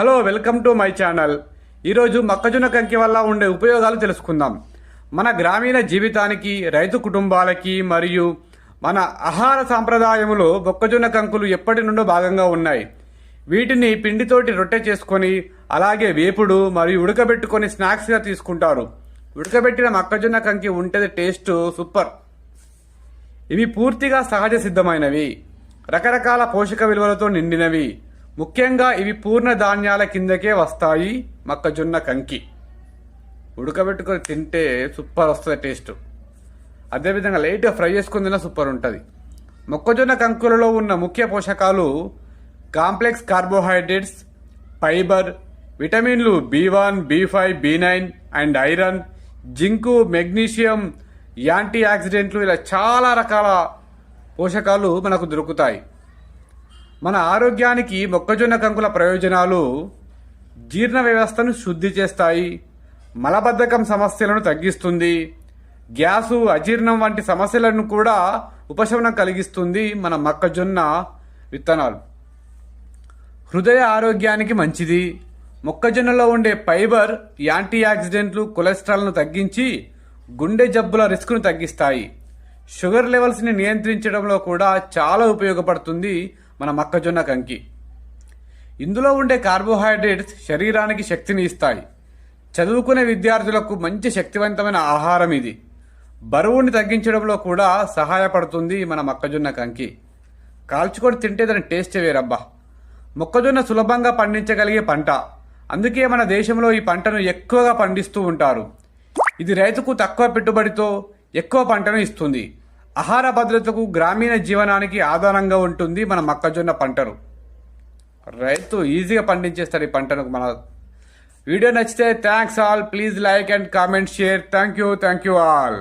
Hello welcome to my channel. ఈరోజు మొక్కజొన్న కంకి వల్ల ఉండే ఉపయోగాలు తెలుసుకుందాం. మన గ్రామీణ జీవితానికి రైతు కుటుంబాలకి మరియు మన ఆహార సాంప్రదాయములో మొక్కజొన్న కంకులు ఎప్పటి నుండో భాగంగా ఉన్నాయి. వీటిని పిండితోటి రొట్టె చేసుకొని అలాగే వేపుడు మరియు ఉడకబెట్టుకొని స్నాక్స్గా తీసుకుంటారు. ఉడకబెట్టిన మొక్కజొన్న కంకి ఉంటుంది టేస్ట్ సూపర్. ఇవి పూర్తిగా సహజ సిద్ధమైనవి. రకరకాల పోషక విలువలతో నిండినవి. ముఖ్యంగా ఇవి పూర్ణ ధాన్యాల కిందకే వస్తాయి మొక్కజొన్న కంకి. ఉడకబెట్టుకొని తింటే సూపర్ వస్తుంది టేస్ట్. అదేవిధంగా లైట్గా ఫ్రై చేసుకుని తిన్నా సూపర్ ఉంటుంది. మొక్కజొన్న కంకులలో ఉన్న ముఖ్య పోషకాలు కాంప్లెక్స్ కార్బోహైడ్రేట్స్ ఫైబర్ విటమిన్లు B one B five B nine and iron zinc magnesium anti ఆక్సిడెంట్లు ఇలా చాలా రకాల పోషకాలు మనకు దొరుకుతాయి. మన ఆరోగ్యానికి మొక్కజొన్న కంకుల ప్రయోజనాలు జీర్ణ వ్యవస్థను శుద్ధి చేస్తాయి మలబద్ధకం సమస్యలను తగ్గిస్తుంది గ్యాసు అజీర్ణం వంటి సమస్యలను కూడా ఉపశమనం కలిగిస్తుంది మన మొక్కజొన్న విత్తనాలు. హృదయ ఆరోగ్యానికి మంచిది. మొక్కజొన్నలో ఉండే ఫైబర్ యాంటీ ఆక్సిడెంట్లు కొలెస్ట్రాల్ను తగ్గించి గుండె జబ్బుల రిస్క్ను తగ్గిస్తాయి. షుగర్ లెవెల్స్ని నియంత్రించడంలో కూడా చాలా ఉపయోగపడుతుంది మన మొక్కజొన్న కంకి ఇందులో ఉండే కార్బోహైడ్రేట్స్ శరీరానికి శక్తిని ఇస్తాయి. చదువుకునే విద్యార్థులకు మంచి శక్తివంతమైన ఆహారం ఇది. బరువుని తగ్గించడంలో కూడా సహాయపడుతుంది మన మొక్కజొన్న కంకి కాల్చుకొని తింటే దాని టేస్ట్ వేరబ్బా. మొక్కజొన్న సులభంగా పండించగలిగే పంట. అందుకే మన దేశంలో ఈ పంటను ఎక్కువగా పండిస్తూ ఉంటారు. ఇది రైతుకు తక్కువ పెట్టుబడితో ఎక్కువ పంటను ఇస్తుంది. ఆహార భద్రతకు గ్రామీణ జీవనానికి ఆధారంగా ఉంటుంది మన మొక్కజొన్న పంటను. రైతు ఈజీగా పండించేస్తారు ఈ పంటను మన వీడియో నచ్చితే thanks all please like and comment share thank you thank you all